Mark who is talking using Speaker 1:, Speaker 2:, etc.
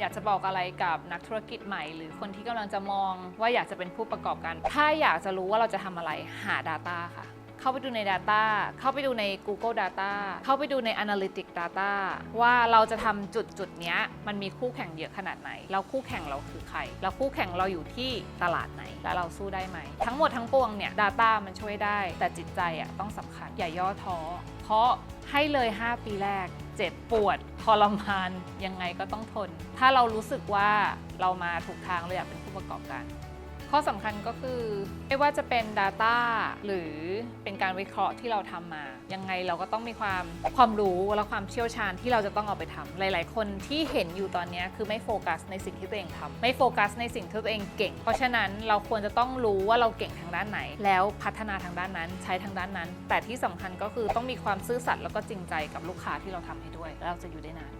Speaker 1: อยากจะบอกอะไรกับนักธุรกิจใหม่ หรือคนที่กำลังจะมองว่าอยากจะเป็นผู้ประกอบการ ถ้าอยากจะรู้ว่าเราจะทำอะไรหา Data ค่ะ เข้าไปดูใน Data เข้าไปดูใน Google Data เข้าไปดูใน Analytic Data ว่าเราจะทำจุดจุดเนี้ยมันมีคู่แข่งเยอะขนาดไหน แล้วคู่แข่งเราคือใคร แล้วคู่แข่งเราอยู่ที่ตลาดไหน แล้วเราสู้ได้ไหม ทั้งหมดทั้งปวงเนี่ย Data มันช่วยได้ แต่จิตใจอะต้องสำคัญอย่าย่อท้อเพราะให้เลย 5 ปีแรก เจ็บปวดทรมานยังไงก็ต้องทน ถ้าเรารู้สึกว่าเรามาถูกทางเราอยากเป็นผู้ประกอบการ ข้อสำคัญก็คือไม่ว่าจะเป็น Data หรือเป็นการวิเคราะห์ที่เราทำมา ยังไงเราก็ต้องมีความความรู้และความเชี่ยวชาญที่เราจะต้องเอาไปทำหลาย ๆ คนที่เห็นอยู่ตอนนี้คือไม่โฟกัสในสิ่งที่ตัวเองทำไม่โฟกัสในสิ่งที่ตัวเองเก่ง เพราะฉะนั้นเราควรจะต้องรู้ว่าเราเก่งทางด้านไหน แล้วพัฒนาทางด้านนั้นใช้ทางด้านนั้น แต่ที่สำคัญก็คือต้องมีความซื่อสัตย์แล้วก็จริงใจกับลูกค้าที่เราทำให้ด้วยแล้วเราจะอยู่ได้นาน